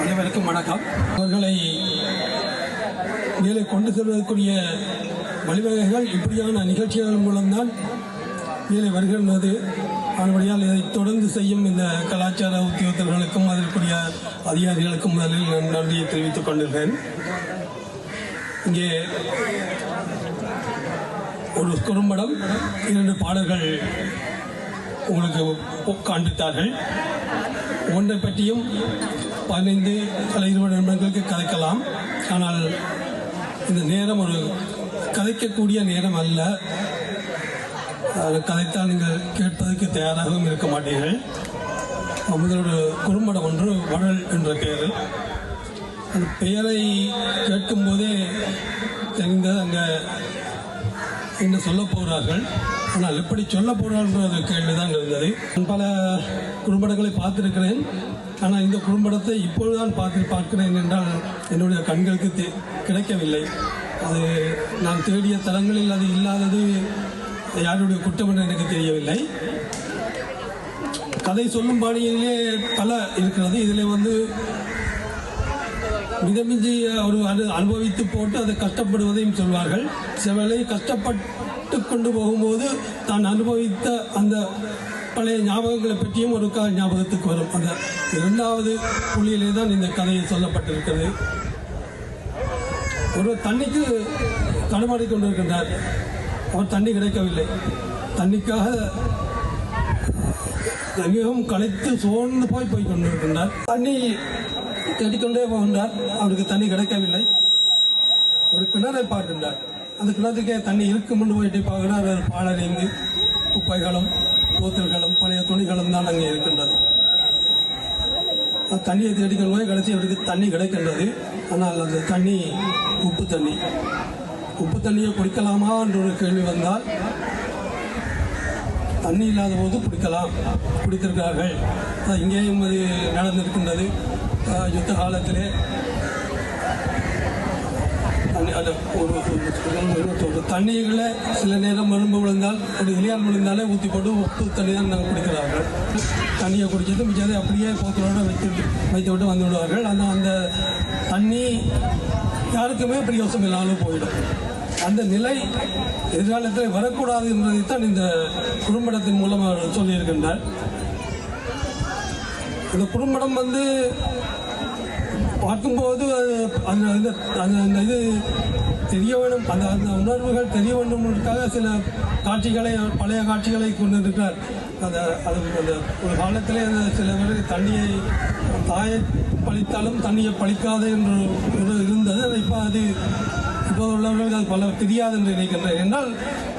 அனைவருக்கும் வணக்கம். அவர்களை மேலே கொண்டு செல்வதற்குரிய வழிவகைகள் இப்படியான நிகழ்ச்சிகள் மூலம்தான் மேலே வருகின்றது. அதுபடியால் இதை தொடர்ந்து செய்யும் இந்த கலாச்சார உத்தியோகத்தர்களுக்கும் அதற்குரிய அதிகாரிகளுக்கும் முதலில் நான் நன்றியை தெரிவித்துக் கொண்டிருக்கிறேன் இங்கே ஒரு குறும்படம் இரண்டு பாடல்கள் உங்களுக்கு காண்பித்தார்கள். ஒன்றை பற்றியும் பதினைந்து அல்ல இருபது நிமிடங்களுக்கு கதைக்கலாம் ஆனால் இந்த நேரம் ஒரு கதைக்கக்கூடிய நேரம் அல்ல. கதைத்தால் நீங்கள் கேட்பதற்கு தயாராகவும் இருக்க மாட்டீர்கள். முதலோட குறும்படம் ஒன்று வடல் என்ற பெயரில். அந்த பெயரை கேட்கும்போதே தெரிந்தது அங்கே என்ன சொல்ல போகிறார்கள் ஆனால் எப்படி சொல்ல போகிறார்கள் ஒரு கேள்விதான் இருந்தது. நான் பல குறும்படங்களை பார்த்திருக்கிறேன். ஆனால் இந்த குறும்படத்தை இப்பொழுதுதான் பார்த்து பார்க்கிறேன் என்றால் என்னுடைய கண்களுக்கு கிடைக்கவில்லை. அது நான் தேடிய தளங்களில் அது இல்லாதது யாருடைய குற்றம் என்று எனக்கு தெரியவில்லை. கதை சொல்லும் பாணியிலே பல இருக்கிறது. இதில் வந்து மிதமிஞ்சி ஒரு அனு அனுபவித்து போட்டு அதை கஷ்டப்படுவதையும் சொல்வார்கள். சிலரை கஷ்டப்பட்டு கொண்டு போகும்போது தான் அனுபவித்த அந்த பழைய ஞாபகங்களை பற்றியும் ஒரு கா ஞாபகத்துக்கு வரும். அந்த இரண்டாவது புள்ளியிலே தான் இந்த கதையை சொல்லப்பட்டிருக்கிறது. ஒரு தண்ணிக்கு தடுமாறி கொண்டிருக்கின்றார். அவர் தண்ணி கிடைக்கவில்லை. தண்ணிக்காக மிகவும் களைத்து சோர்ந்து போய் போய் கொண்டிருக்கின்றார். தண்ணி தேடிக்கொண்டே போகின்றார். அவருக்கு தண்ணி கிடைக்கவில்லை. ஒரு கிணறை பார்க்கின்றார். அந்த கிணத்துக்கே தண்ணி இருக்கும் என்று போயிட்டு பார்க்கிறார். பாலடைந்து குப்பைகளும் போத்தல்களும் பழைய துணிகளும் தான் அங்கே இருக்கின்றது. தண்ணியை தேடிக்கொண்டு போய் கடைசி அவருக்கு தண்ணி கிடைக்கின்றது. ஆனால் அந்த தண்ணி உப்பு தண்ணி. உப்பு தண்ணியை குடிக்கலாமா என்ற ஒரு கேள்வி வந்தால் தண்ணி இல்லாத போது குடிக்கலாம். குடித்திருக்கிறார்கள். இங்கேயும் அது நடந்திருக்கின்றது. யுத்த காலத்திலே தண்ணி அது ஒரு ஒரு- சில நேரம் மரும்பு விழுந்தால் ஒரு இலையால் விழுந்தாலே ஊற்றி போட்டு உப்பு தண்ணி தான் நாங்கள் குடிக்கிறார்கள் தண்ணியை குடிச்சிட்டு மிச்சதை அப்படியே போத்தலோடு வைத்து வைத்து விட்டு வந்து விடுவார்கள் ஆனால் அந்த தண்ணி யாருக்குமே பிரயோசனம் இல்லாமல் போயிடும் அந்த நிலை எதிர்காலத்தில் வரக்கூடாது என்பதைத்தான் இந்த குறும்படத்தின் மூலம் அவர் சொல்லியிருக்கின்றார் இந்த குறும்படம் வந்து பார்க்கும்போது அது அந்த அந்த அந்த இது தெரிய வேண்டும். அந்த அந்த உணர்வுகள் தெரிய வேண்டும்ன்றதுக்காக சில காட்சிகளை பழைய காட்சிகளை கொண்டிருக்கிறார். அந்த அது அந்த ஒரு காலத்திலே அந்த சில பேர் தண்ணியை தாயை பழித்தாலும் தண்ணியை பழிக்காது என்று ஒரு இருந்தது. அது இப்போ அது இப்போ உள்ளவர்களுக்கு அது பல தெரியாது என்று நினைக்கின்றேன். என்றால்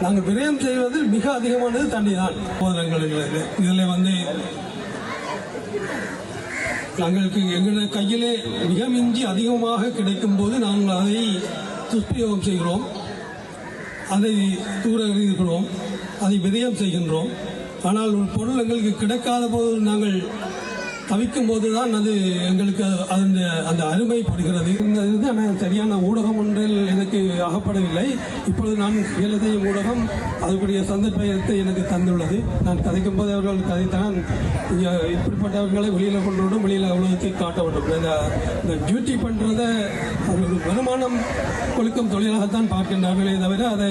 நாங்கள் விரயம் செய்வதில் மிக அதிகமானது தண்ணி தான் போதனங்களில் இதில் வந்து தங்களுக்கு எங்களது கையிலே மிக மிஞ்சி அதிகமாக கிடைக்கும் போது நாங்கள் அதை துஷ்பிரயோகம் செய்கிறோம். அதை தூர எறிகிறோம் அதை விதயம் செய்கின்றோம். ஆனால் ஒரு பொருள் எங்களுக்கு கிடைக்காத போது நாங்கள் தவிக்கும் போது தான் அது எங்களுக்கு அந்த அந்த அருமை படுகிறது. இந்த இது ஆனால் சரியான ஊடகம் ஒன்றில் எனக்கு அகப்படவில்லை. இப்பொழுது நான் வேலை ஊடகம் அதுக்குரிய சந்தர்ப்பத்தை எனக்கு தந்துள்ளது. நான் கதைக்கும் போது அவர்கள் கதைத்தான் இப்படிப்பட்டவர்களை வெளியில் கொண்டு விடும் வெளியில் உலகத்தை காட்ட வேண்டும். இந்த இந்த டியூட்டி பண்ணுறத அது ஒரு வருமானம் கொடுக்கும் தொழிலாகத்தான் பார்க்கின்றார்களே தவிர அதை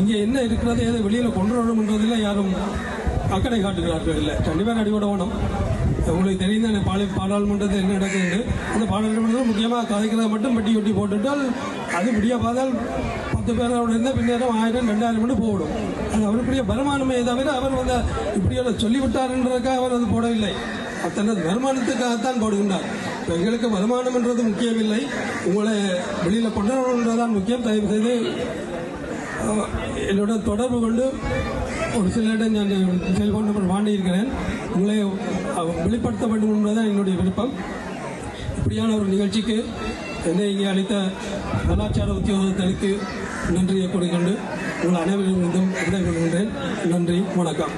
இங்கே என்ன இருக்கிறது எதை வெளியில் கொண்டு வரணும்ன்றதில் யாரும் அக்கறை காட்டுகிறார்கள் இல்லை. கண்டிப்பாக அடிபட வேணும். உங்களுக்கு தெரியும் பாடல் பாலி பாராளுமன்றத்தில் என்ன நடக்குது அந்த பாராளுமன்றத்தில் முக்கியமாக கதைக்கிறத மட்டும் பட்டி ஒட்டி போட்டுட்டால் அது முடிய பார்த்தால் பத்து பேரோட இருந்தால் பின்னேரம் ஆயிரம் ரெண்டாயிரம் மட்டும் போடும் அது அவருக்குரிய வருமானமே தவிர அவர் வந்து இப்படியோட சொல்லிவிட்டார்ன்றதுக்காக அவர் அது போடவில்லை. அத்தனை வருமானத்துக்காகத்தான் போடுகின்றார். எங்களுக்கு வருமானம் என்றது முக்கியமில்லை. உங்களை வெளியில் கொண்டு வரணுன்றதான் முக்கியம். தயவு செய்து என்னோட தொடர்பு கொண்டு ஒரு சில இடம் நான் செல்போன் நம்பர் வாண்டியிருக்கிறேன். உங்களை வெளிப்படுத்த வேண்டும் என்பதுதான் என்னுடைய விருப்பம். இப்படியான ஒரு நிகழ்ச்சிக்கு என்னை இங்கே அளித்த கலாச்சார உத்தியோகத்தலுக்கு நன்றியை கூறிக்கொண்டு உங்கள் அனைவரிடம் விடைபெறுகின்றேன். நன்றி வணக்கம்.